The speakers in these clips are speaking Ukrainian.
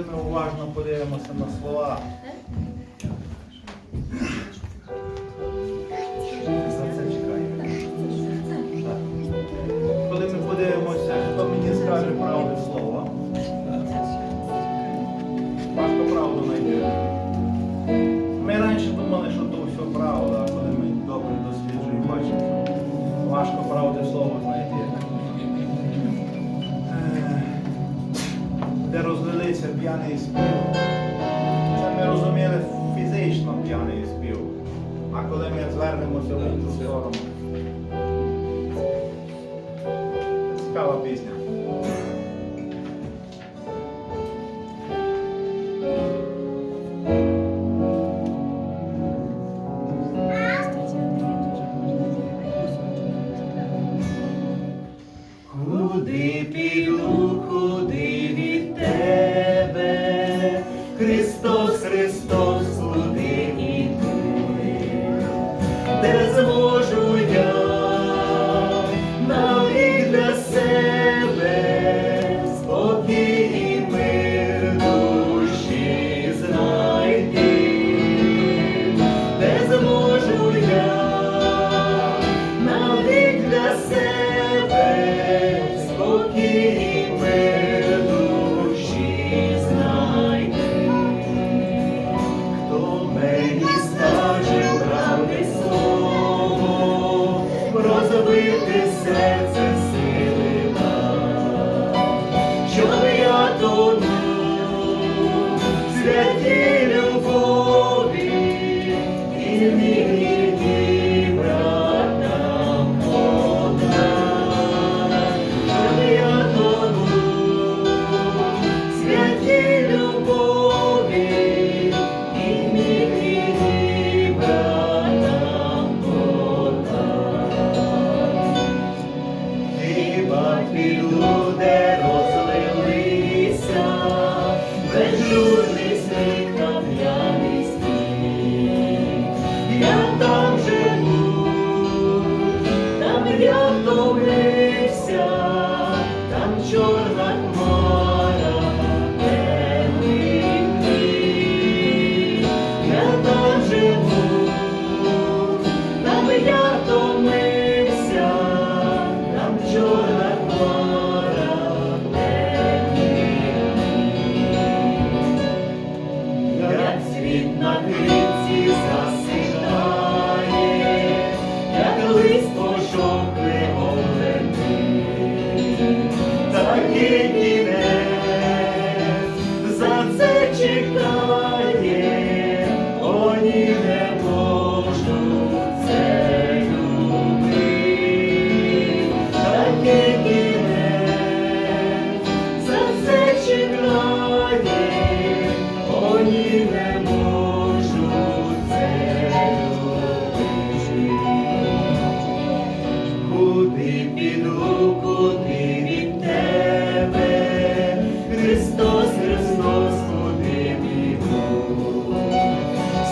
Ми уважно подивимося на слова. Коли ми подивимося, хто мені скаже правди слово. Важко правду знайти. Ми раніше думали, що то все правда, а коли ми добре досліджуємо, бачимо, важко правди слово п'яний спів. Це ми розуміли фізично п'яний спів. А коли ми звернемося в іншу сторону. Цікава пісня. pelo світ на криці засихає, як лист пожовкли оверни,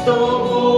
тобою.